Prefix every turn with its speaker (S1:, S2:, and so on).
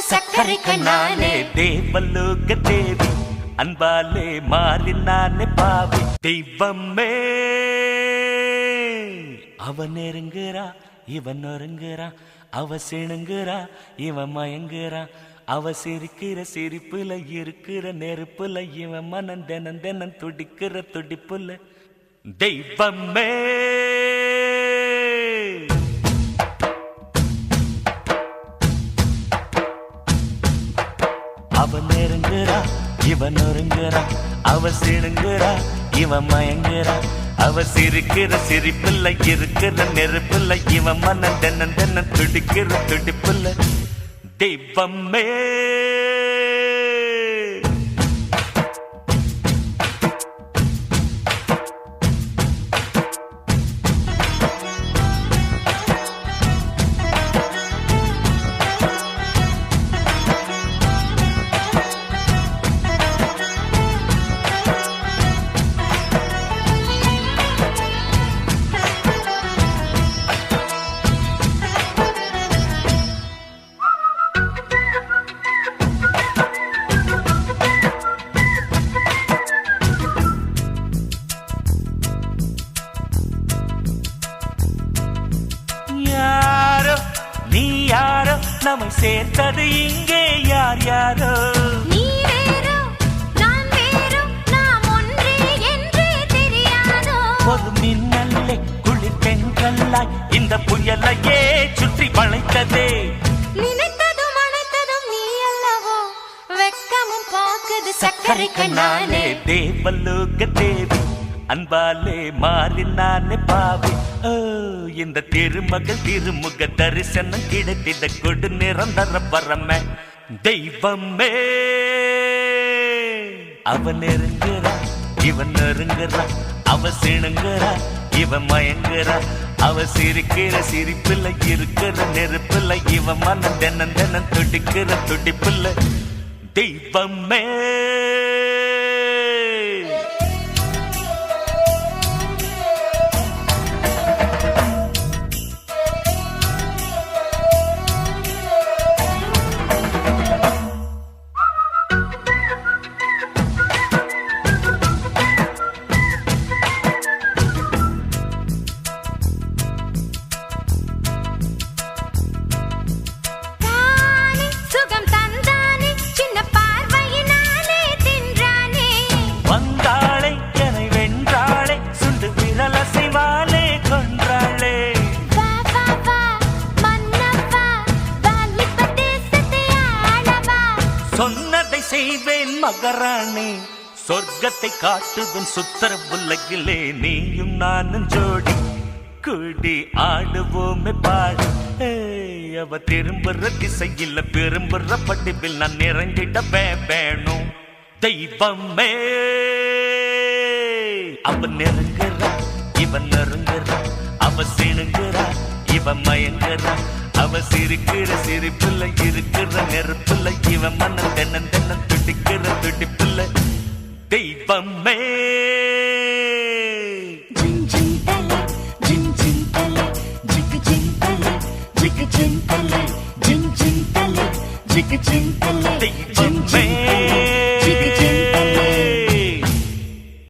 S1: பார்க்குது சக்கரை கண்ணாலே
S2: தேவலோக தேவி அன்பாலே மாறி நானே பாவி. தெய்வமே அவன் நெருங்குறா இவன் நொறுங்குறா அவ சிணுங்குறா இவன் மயங்குறா. அவ சிரிக்கிற சிரிப்புல இருக்கிற நெருப்புல இவன் மனம் தினம் தினம் துடிக்கிற துடிப்புல. தெய்வமே அவன் நெருங்குறா இவன் நொறுங்குறா அவ சிணுங்குறா இவன் மயங்குறா. அவ சிரிக்கிற சிரிப்புல இருக்கிற நெருப்புல இவன் மன்னன் தென்னன் தென்னன் துடிக்கிற துடிப்புல தெய்வமே. நம்மை சேர்த்தது இங்கே யார் யாரோ? ஒரு மின்னல்லே குளிர் பெண்களாய் இந்த புயலையே சுற்றி வளைத்ததே
S1: நினைத்ததும் அனைத்ததும் நீ அல்லவோ? வெக்கமும் பார்க்குது சக்கரை கண்ணாலே
S2: தேவலோக தேவி அன்பாலே மாறி நானே பாவி. இந்த திருமகள் திருமுக தரிசனம் கிடைத்திட கொடு நிரந்தர பரம. தெய்வமே. அவன் நெருங்குறா இவன் நெருங்குறா அவ சிணுங்குறா இவன் மயங்குறா. அவ சிரிக்கிற சிரிப்புல இருக்கிற நெருப்புல இவ மனம் தினம் தினம் துடிக்கிற துடிப்புல தெய்வமே. செய்வேன் மகராணி. சொர்க்கத்தை காட்டுதும் சுத்தர உலகிலே. நீயும் நானும் ஜோடி கூடி ஆடுவோமே பாடு. அவ திரும்புற திசையில் பெரும்புற படிப்பில் நான் நிறைந்திட வேணும் தெய்வமே அவன் நெருங்குறா இவன் நெருங்குறா அவ சிணுங்குறா இவன் மயங்குறா அவ சிரிக்கிற சிரிப்புல இருக்கிற நெருப்புல இவன் மனம் தென்னன் தென்னன் துடிக்கிற துடிப்புல தெய்வமே.
S1: தலே ஜின் ஜின் தலே ஜிகு ஜின் தலே ஜிகு ஜின் தலே ஜின் ஜின் தலே ஜிகு ஜின்